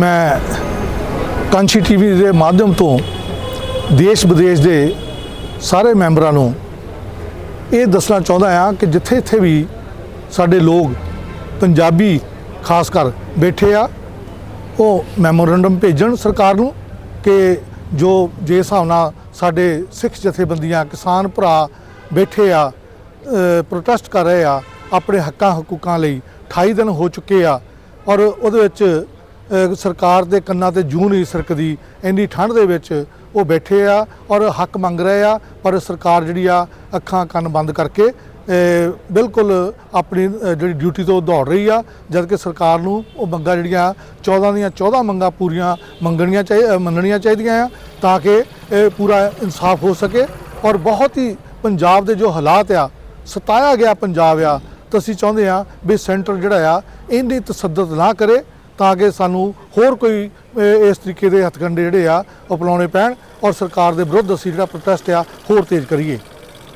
ਮੈਂ ਕਾਂਚੀ ਟੀਵੀ ਦੇ ਮਾਧਿਅਮ ਤੋਂ ਦੇਸ਼ ਵਿਦੇਸ਼ ਦੇ ਸਾਰੇ ਮੈਂਬਰਾਂ ਨੂੰ ਇਹ ਦੱਸਣਾ ਚਾਹੁੰਦਾ ਹਾਂ ਕਿ ਜਿੱਥੇ ਇੱਥੇ ਵੀ ਸਾਡੇ ਲੋਕ ਪੰਜਾਬੀ ਖਾਸ ਕਰ ਬੈਠੇ ਆ, ਉਹ ਮੈਮੋਰੈਂਡਮ ਭੇਜਣ ਸਰਕਾਰ ਨੂੰ ਕਿ ਜੋ ਜੇ ਹਿਸਾਬ ਨਾਲ ਸਾਡੇ ਸਿੱਖ ਜਥੇਬੰਦੀਆਂ, ਕਿਸਾਨ ਭਰਾ ਬੈਠੇ ਆ ਪ੍ਰੋਟੈਸਟ ਕਰ ਰਹੇ ਆ, ਆਪਣੇ ਹੱਕਾਂ, ਹਕੂਕਾਂ ਲਈ 28 ਦਿਨ ਹੋ ਚੁੱਕੇ ਆ ਔਰ ਉਹਦੇ ਵਿੱਚ ਸਰਕਾਰ ਦੇ ਕੰਨਾਂ ਤੇ ਜੂੰ ਨਹੀਂ ਸਰਕਦੀ ਇੰਨੀ ਠੰਡ ਦੇ ਵਿੱਚ ਉਹ ਬੈਠੇ ਆ ਔਰ ਹੱਕ ਮੰਗ ਰਹੇ ਆ ਪਰ ਸਰਕਾਰ ਜਿਹੜੀ ਆ ਅੱਖਾਂ ਕੰਨ ਬੰਦ ਕਰਕੇ ਬਿਲਕੁਲ ਆਪਣੀ ਜਿਹੜੀ ਡਿਊਟੀ ਤੋਂ ਦੌੜ ਰਹੀ ਆ ਜਦ ਕਿ ਸਰਕਾਰ ਨੂੰ ਉਹ ਮੰਗਾਂ ਜਿਹੜੀਆਂ 14 ਦੀਆਂ 14 ਮੰਗਾਂ ਪੂਰੀਆਂ ਮੰਗਣੀਆਂ ਚਾਹੀ ਅ, ਮੰਨਣੀਆਂ ਚਾਹੀਦੀਆਂ ਆ ਤਾਂ ਕਿ ਇਹ ਪੂਰਾ ਇਨਸਾਫ ਹੋ ਸਕੇ ਔਰ ਬਹੁਤ ਹੀ ਪੰਜਾਬ ਦੇ ਜੋ ਹਾਲਾਤ ਆ ਸਤਾਇਆ ਗਿਆ ਪੰਜਾਬ ਆ ਤਾਂ ਅਸੀਂ ਚਾਹੁੰਦੇ ਆ ਵੀ ਸੈਂਟਰ ਜਿਹੜਾ ਆ ਇੰਨੀ ਤਸੱਦਦ ਨਾ ਕਰੇ ਤਾਂ ਕਿ ਸਾਨੂੰ ਹੋਰ ਕੋਈ ਇਸ ਤਰੀਕੇ ਦੇ ਹੱਥਕੰਡੇ ਜਿਹੜੇ ਆ ਉਹ ਅਪਣਾਉਣੇ ਪੈਣ ਔਰ ਸਰਕਾਰ ਦੇ ਵਿਰੁੱਧ ਅਸੀਂ ਜਿਹੜਾ ਪ੍ਰੋਟੈਸਟ ਆ, ਹੋਰ ਤੇਜ਼ ਕਰੀਏ।